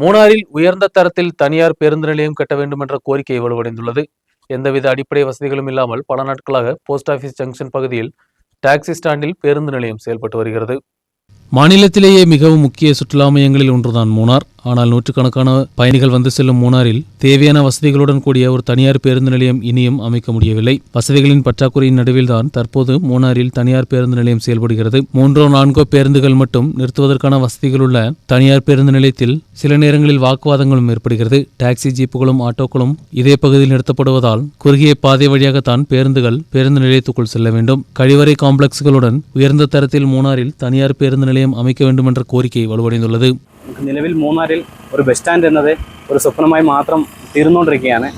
மூணாறில் உயர்ந்த தரத்தில் தனியார் பேருந்து நிலையம் கட்ட வேண்டும் என்ற கோரிக்கை வலுவடைந்துள்ளது. எந்தவித அடிப்படை வசதிகளும் இல்லாமல் பல நாட்களாக போஸ்ட் ஆபீஸ் ஜங்ஷன் பகுதியில் டாக்ஸி ஸ்டாண்டில் பேருந்து நிலையம் செயல்பட்டு வருகிறது. மாநிலத்திலேயே மிகவும் முக்கிய சுற்றுலா மையங்களில் ஒன்றுதான் மூணார். ஆனால் நூற்றுக்கணக்கான பயணிகள் வந்து செல்லும் மூணாரில் தேவையான வசதிகளுடன் கூடிய ஒரு தனியார் பேருந்து நிலையம் இனியும் அமைக்க முடியவில்லை. வசதிகளின் பற்றாக்குறையின் நடுவில்தான் தற்போது மூணாரில் தனியார் பேருந்து நிலையம் செயல்படுகிறது. மூன்றோ நான்கோ பேருந்துகள் மட்டும் நிறுத்துவதற்கான வசதிகள் உள்ள தனியார் பேருந்து நிலையத்தில் சில நேரங்களில் வாக்குவாதங்களும் ஏற்படுகிறது. டாக்ஸி ஜீப்புகளும் ஆட்டோக்களும் இதே பகுதியில் நிறுத்தப்படுவதால் குறுகிய பாதை வழியாகத்தான் பேருந்துகள் பேருந்து நிலையத்துக்குள் செல்ல வேண்டும். கழிவறை காம்ப்ளெக்ஸ்களுடன் உயர்ந்த தரத்தில் மூணாரில் தனியார் பேருந்து நிலையம் அமைக்க வேண்டும் என்ற கோரிக்கை வலுவடைந்துள்ளது. നിലവിൽ മൂന്നാറിൽ ഒരു ബസ് സ്റ്റാൻഡ് എന്നത് ഒരു സ്വപ്നമായി മാത്രം തീർന്നുകൊണ്ടിരിക്കുകയാണ്.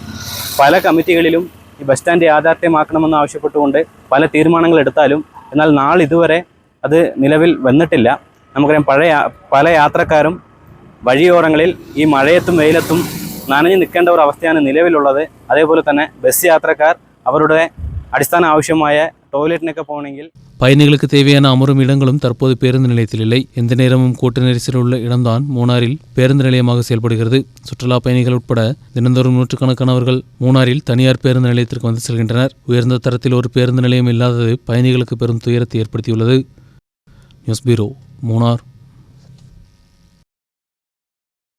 പല കമ്മിറ്റികളിലും ഈ ബസ് സ്റ്റാൻഡ് യാഥാർത്ഥ്യമാക്കണമെന്ന് ആവശ്യപ്പെട്ടുകൊണ്ട് പല തീരുമാനങ്ങൾ എടുത്താലും എന്നാൽ നാളിതുവരെ അത് നിലവിൽ വന്നിട്ടില്ല. നമുക്കറിയാം പഴയ പല യാത്രക്കാരും വഴിയോരങ്ങളിൽ ഈ മഴയത്തും വെയിലത്തും നനഞ്ഞു നിൽക്കേണ്ട ഒരു അവസ്ഥയാണ് നിലവിലുള്ളത്. അതേപോലെ തന്നെ ബസ് യാത്രക്കാർ അവരുടെ അടിസ്ഥാന ആവശ്യമായ ടോയ്ലറ്റിനൊക്കെ പോകണമെങ്കിൽ பயணிகளுக்கு தேவையான அமரும் இடங்களும் தற்போது பேருந்து நிலையத்தில் இல்லை எந்த நேரமும் கூட்ட நெரிசல் உள்ள இடம்தான் மூணாரில் பேருந்து நிலையமாக செயல்படுகிறது சுற்றுலா பயணிகள் உட்பட தினந்தோறும் நூற்றுக்கணக்கானவர்கள் மூணாரில் தனியார் பேருந்து நிலையத்திற்கு வந்து செல்கின்றனர் உயர்ந்த தரத்தில் ஒரு பேருந்து நிலையம் இல்லாதது பயணிகளுக்கு பெரும் துயரத்தை ஏற்படுத்தியுள்ளது நியூஸ் பீரோ மூணார்